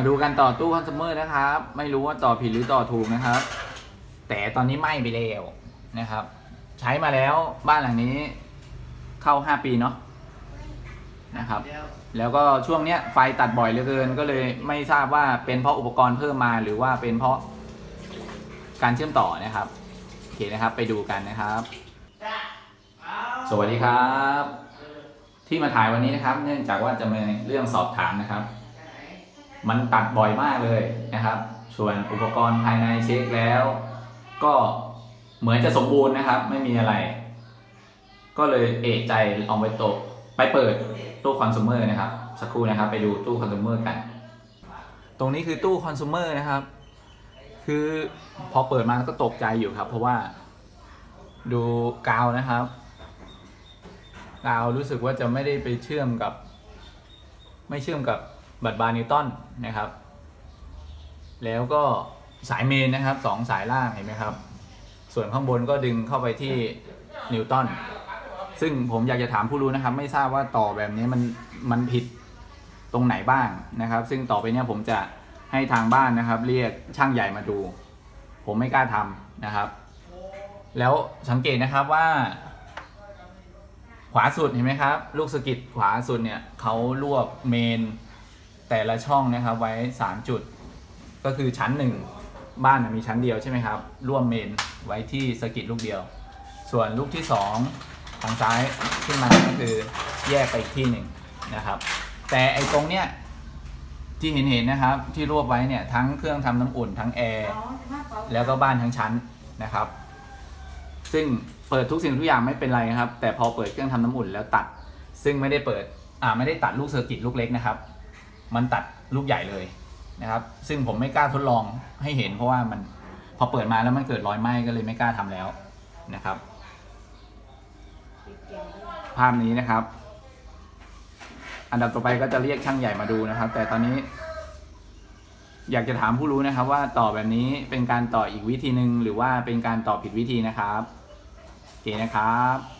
มาดูกันต่อตู้คอน sumer นะครับ ไม่รู้ว่าต่อผิดหรือต่อถูกนะครับ แต่ตอนนี้ไหม้ไปแล้วนะครับ ใช้มาแล้วบ้านหลังนี้เข้า5ปีเนาะนะครับ แล้วก็ช่วงเนี้ยไฟตัดบ่อยเหลือเกิน ก็เลยไม่ทราบว่าเป็นเพราะอุปกรณ์เพิ่มมาหรือว่าเป็นเพราะการเชื่อมต่อนะครับโอเคนะครับ ไปดูกันนะครับ สวัสดีครับ ที่มาถ่ายวันนี้นะครับ เนื่องจากว่าจะมีเรื่องสอบถามนะครับ มันตัดบ่อยมากเลยนะครับ ส่วนอุปกรณ์ภายในเช็คแล้ว ก็เหมือนจะสมบูรณ์นะครับ ไม่มีอะไร ก็เลยเอะใจเอาไปตกไปเปิดตู้คอน sumer นะครับ สักครู่นะครับไปดูตู้คอน sumer กัน ตรงนี้คือตู้คอน sumer นะครับ คือพอเปิดมาก็ตกใจอยู่ครับ เพราะว่าดูกาวนะครับ กาวรู้สึกว่าจะไม่ได้ไปเชื่อมกับ ไม่เชื่อมกับ บัตรบาร์นิวตันนะครับ แล้วก็สายเมนนะครับสองสายล่างเห็นไหมครับ ส่วนข้างบนก็ดึงเข้าไปที่นิวตันซึ่งผมอยากจะถามผู้รู้นะครับ ไม่ทราบว่าต่อแบบนี้มันมันผิดตรงไหนบ้างนะครับ ซึ่งต่อไปเนี้ยผมจะให้ทางบ้านนะครับ เรียกช่างใหญ่มาดู ผมไม่กล้าทำนะครับ แล้วสังเกตนะครับว่า ขวาสุดเห็นไหมครับ ลูกสะกิดขวาสุดเนี่ยเขารวบเมน แต่ละช่องนะครับไว้ 3 จุด ก็คือชั้นหนึ่งบ้านมีชั้นเดียวใช่ไหมครับร่วมเมนไว้ที่สกิดลูกเดียว ส่วนลูกที่ 2 ทางซ้ายขึ้นมาก็คือแยกไปอีกที่หนึ่งนะครับ แต่ไอ้ตรงเนี้ยที่เห็นเห็นนะครับที่รวบไว้เนี่ยทั้งเครื่องทำน้ำอุ่นทั้งแอร์แล้วก็บ้านทั้งชั้นนะครับ ซึ่งเปิดทุกสิ่งทุกอย่างไม่เป็นไรนครับ แต่พอเปิดเครื่องทำน้ำอุ่นแล้วตัด ซึ่งไม่ได้เปิดอ่าไม่ได้ตัดลูกเซอร์กิตลูกเล็กนะครับ มันตัดลูกใหญ่เลยนะครับ ซึ่งผมไม่กล้าทดลองให้เห็น เพราะว่ามันพอเปิดมาแล้วมันเกิดรอยไหม้ก็เลยไม่กล้าทำแล้วนะครับ ภาพนี้นะครับ อันดับต่อไปก็จะเรียกช่างใหญ่มาดูนะครับ แต่ตอนนี้ อยากจะถามผู้รู้นะครับ ว่าต่อแบบนี้เป็นการต่ออีกวิธีหนึ่งหรือว่าเป็นการต่อผิดวิธีนะครับโอเคนะครับ